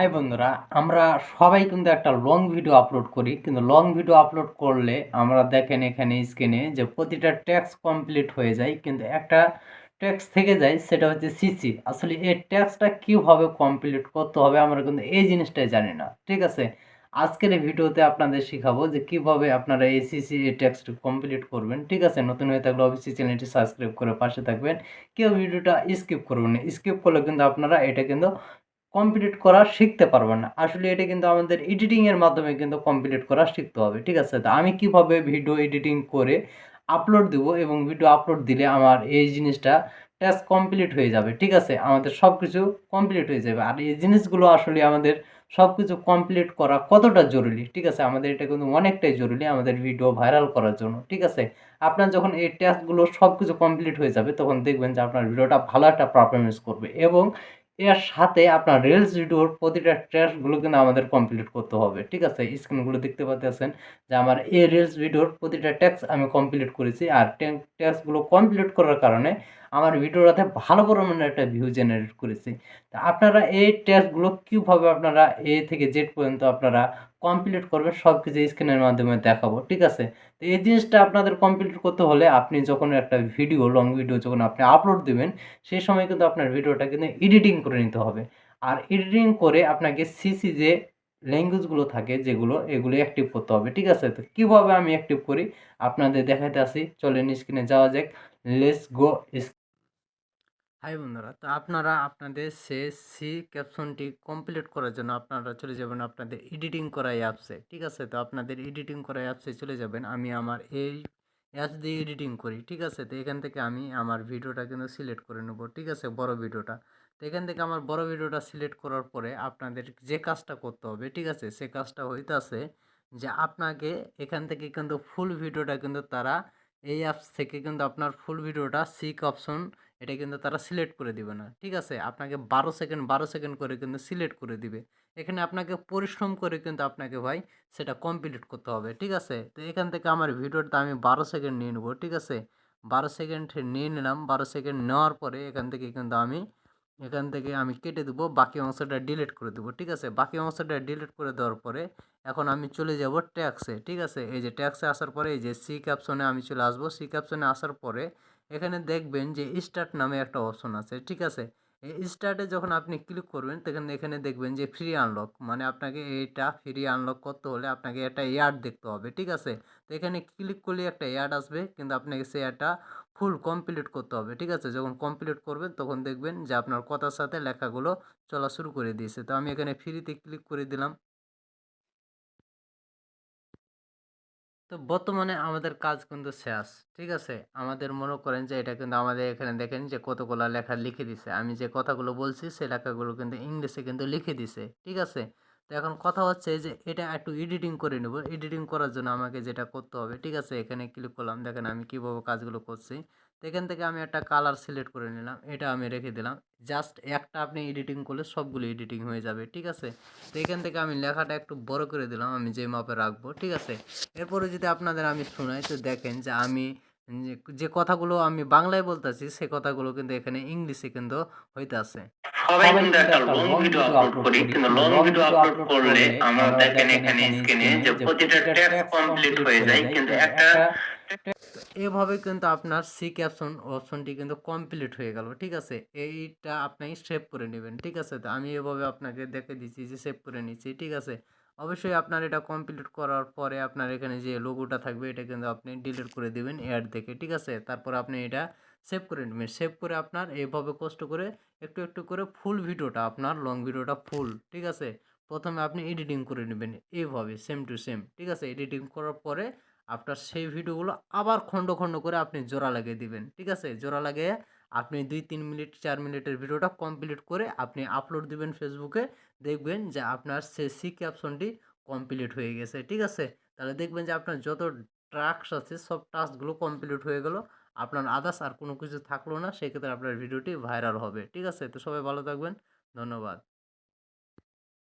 High বন্ধুরা, আমরা সবাই কিন্তু একটা লং ভিডিও আপলোড করি। কিন্তু লং ভিডিও আপলোড করলে আমরা দেখেন এখানে স্ক্রিনে যে প্রতিটা ট্যাক্স কমপ্লিট হয়ে যায়। কিন্তু একটা ট্যাক্স থেকে যায়, সেটা হচ্ছে সিসি আসলে এই ট্যাক্সটা কীভাবে কমপ্লিট করতে হবে আমরা কিন্তু এই জিনিসটাই জানি না, ঠিক আছে? আজকের এই ভিডিওতে আপনাদের শেখাবো যে কীভাবে আপনারা এই সিসি এই ট্যাক্সটি কমপ্লিট করবেন, ঠিক আছে? নতুন হয়ে থাকলে অবশ্যই চ্যানেলটি সাবস্ক্রাইব করে পাশে থাকবেন। কেউ ভিডিওটা স্কিপ করবেন না। স্কিপ করলে কিন্তু আপনারা এটা কিন্তু কমপ্লিট করা শিখতে পারবেন না। আসলে এটা কিন্তু আমাদের এডিটিংয়ের মাধ্যমে কিন্তু কমপ্লিট করা শিখতে হবে, ঠিক আছে? তো আমি কীভাবে ভিডিও এডিটিং করে আপলোড দেব এবং ভিডিও আপলোড দিলে আমার এই জিনিসটা টাস্ক কমপ্লিট হয়ে যাবে, ঠিক আছে? আমাদের সব কিছু কমপ্লিট হয়ে যাবে। আর এই জিনিসগুলো আসলে আমাদের সব কিছু কমপ্লিট করা কতটা জরুরি, ঠিক আছে? আমাদের এটা কিন্তু অনেকটাই জরুরি আমাদের ভিডিও ভাইরাল করার জন্য, ঠিক আছে? আপনার যখন এই টাস্কগুলো সব কিছু কমপ্লিট হয়ে যাবে, তখন দেখবেন যে আপনার ভিডিওটা ভালো একটা পারফরমেন্স করবে এবং এর সাথে আপনার রিলস ভিডিওর প্রতিটা ট্যাক্সগুলো কিন্তু আমাদের কমপ্লিট করতে হবে। ঠিক আছে? স্ক্রিনগুলো দেখতে পাচ্ছেন যে আমার এই রিলস ভিডিওর প্রতিটা ট্যাক্স আমি কমপ্লিট করেছি। আর ট্যাক্সগুলো কমপ্লিট করার কারণে আমার ভিডিওটাতে ভালো পরিমাণে একটা ভিউ জেনারেট করেছি। তা আপনারা এই ট্যাক্সগুলো কীভাবে আপনারা এ থেকে জেড পর্যন্ত আপনারা কমপ্লিট করবেন সব কিছু স্ক্রিনের মাধ্যমে দেখাবো, ঠিক আছে? তো এই জিনিসটা আপনাদের কমপ্লিট করতে হলে আপনি যখন একটা ভিডিও লং ভিডিও যখন আপনি আপলোড দেবেন, সেই সময় কিন্তু আপনার ভিডিওটা কিন্তু এডিটিং করে নিতে হবে। আর এডিটিং করে আপনাকে সিসি যে ল্যাঙ্গুয়েজগুলো থাকে যেগুলো, এগুলো অ্যাক্টিভ করতে হবে, ঠিক আছে? তো কীভাবে আমি অ্যাক্টিভ করি? আপনাদের দেখাতে আসি, চলেন স্ক্রিনে যাওয়া যাক। লেটস গো হাই বন্ধুরা, তো আপনারা আপনাদের সে, সি ক্যাপশনটি কমপ্লিট করার জন্য আপনারা চলে যাবেন আপনাদের এডিটিং করা অ্যাপসে ঠিক আছে? তো আপনাদের এডিটিং করা অ্যাপসে চলে যাবেন। আমি আমার এই অ্যাপস দিয়ে এডিটিং করি, ঠিক আছে? তো এখান থেকে আমি আমার ভিডিওটা কিন্তু সিলেক্ট করে নেব, ঠিক আছে? বড় ভিডিওটা। তো এখান থেকে আমার বড় ভিডিওটা সিলেক্ট করার পরে আপনাদের যে কাজটা করতে হবে, ঠিক আছে? সে কাজটা হইতাছে যে আপনাকে এখান থেকে কিন্তু ফুল ভিডিওটা কিন্তু তারা এই অ্যাপস থেকে কিন্তু আপনার ফুল ভিডিওটা সিক অপশন এটা কিন্তু তারা সিলেক্ট করে দিবে না, ঠিক আছে? আপনাকে বারো সেকেন্ড বারো সেকেন্ড করে কিন্তু সিলেক্ট করে দিবে। এখানে আপনাকে পরিশ্রম করে কিন্তু আপনাকে ভাই সেটা কমপ্লিট করতে হবে, ঠিক আছে? তো এখান থেকে আমার ভিডিওটা আমি বারো সেকেন্ড নিয়ে নেব, ঠিক আছে? বারো সেকেন্ড নিয়ে নিলাম, বারো সেকেন্ড নেওয়ার পরে এখান থেকে কিন্তু আমি এখান থেকে আমি কেটে দেবো, বাকি অংশটা ডিলিট করে দেবো, ঠিক আছে? বাকি অংশটা ডিলিট করে দেওয়ার পরে এখন আমি চলে যাব ট্যাক্সে ঠিক আছে? এই যে ট্যাক্সে আসার পরে এই যে সি ক্যাপশনে আমি চলে আসব। সি ক্যাপশনে আসার পরে এখানে দেখবেন যে স্টার্ট নামে একটা অপশন আছে, ঠিক আছে? এই স্টার্টে যখন আপনি ক্লিক করবেন, তখন এখানে দেখবেন যে ফ্রি আনলক মানে আপনাকে এইটা ফ্রি আনলক করতে হলে আপনাকে একটা অ্যাড দেখতে হবে, ঠিক আছে? তো এখানে ক্লিক করলে একটা অ্যাড আসবে, কিন্তু আপনাকে সেই অ্যাডটা ফুল কমপ্লিট করতে হবে, ঠিক আছে? যখন কমপ্লিট করবেন, তখন দেখবেন যে আপনার কথার সাথে লেখাগুলো চলা শুরু করে দিয়েছে। তো আমি এখানে ফ্রিতে ক্লিক করে দিলাম। তো বর্তমানে আমাদের কাজ কিন্তু শেষ ঠিক আছে? আমাদের মনে করেন যে এটা কিন্তু আমাদের এখানে দেখেন যে কতগুলো লেখা লিখে দিছে। আমি যে কথাগুলো বলছি, সে লেখাগুলো কিন্তু ইংলিশে কিন্তু লিখে দিছে, ঠিক আছে? তো এখন কথা হচ্ছে যে এটা একটু এডিটিং করে নেব। এডিটিং করার জন্য আমাকে যেটা করতে হবে, ঠিক আছে? এখানে ক্লিক করলাম, দেখেন আমি কীভাবে কাজগুলো করছি। তো এখান থেকে আমি একটা কালার সিলেক্ট করে নিলাম, এটা আমি রেখে দিলাম। জাস্ট একটা আপনি এডিটিং করলে সবগুলো এডিটিং হয়ে যাবে, ঠিক আছে? তো এখান থেকে আমি লেখাটা একটু বড় করে দিলাম, আমি যে মাপে রাখব, ঠিক আছে? এরপরে যদি আপনাদের আমি শোনাই, তো দেখেন যে আমি যে কথাগুলো আমি বাংলায় বলতেছি সে কথাগুলো কিন্তু এখানে ইংলিশে কিন্তু হইতেছে সবাই কিন্তু একটা লং ভিডিও আপলোড করি কিন্তু লং ভিডিও আপলোড করলে আমরা দেখেন এখানে স্ক্রিনে যে প্রতিটা ট্যাক্স কমপ্লিট হয়ে যায় কিন্তু একটা এভাবে কিন্তু আপনার সি ক্যাপশন অপশনটি কিন্তু কমপ্লিট হয়ে গেল ঠিক আছে? এইটা আপনি সেভ করে নেবেন ঠিক আছে? তো আমি এভাবে আপনাকে দেখে দিচ্ছি যে সেভ করে নিচ্ছি ঠিক আছে? অবশ্যই আপনার এটা কমপ্লিট করার পরে আপনার এখানে যে লোগোটা থাকবে, এটা কিন্তু আপনি ডিলিট করে দেবেন অ্যাড দেখে, ঠিক আছে? তারপর আপনি এটা সেভ করে নেবেন। সেভ করে আপনার এইভাবে কষ্ট করে একটু একটু করে ফুল ভিডিওটা, আপনার লং ভিডিওটা ফুল ঠিক আছে? প্রথমে আপনি এডিটিং করে নেবেন এইভাবে সেম টু সেম ঠিক আছে? এডিটিং করার পরে আপনার সেই ভিডিওগুলো আবার খণ্ড খণ্ড করে আপনি জোড়া লাগিয়ে দিবেন, ঠিক আছে? জোড়া লাগিয়ে আপনি দুই, তিন মিনিট, চার মিনিটের ভিডিওটা কমপ্লিট করে আপনি আপলোড দিবেন ফেসবুকে দেখবেন যে আপনার সে সি ক্যাপশনটি কমপ্লিট হয়ে গেছে, ঠিক আছে? তাহলে দেখবেন যে আপনার যত ট্রাক্স আছে, সব টাস্কগুলো কমপ্লিট হয়ে গেল। আপনার আদার্স আর কোনো কিছু থাকল না, সেক্ষেত্রে আপনার ভিডিওটি ভাইরাল হবে, ঠিক আছে? তো সবাই ভালো থাকবেন, ধন্যবাদ।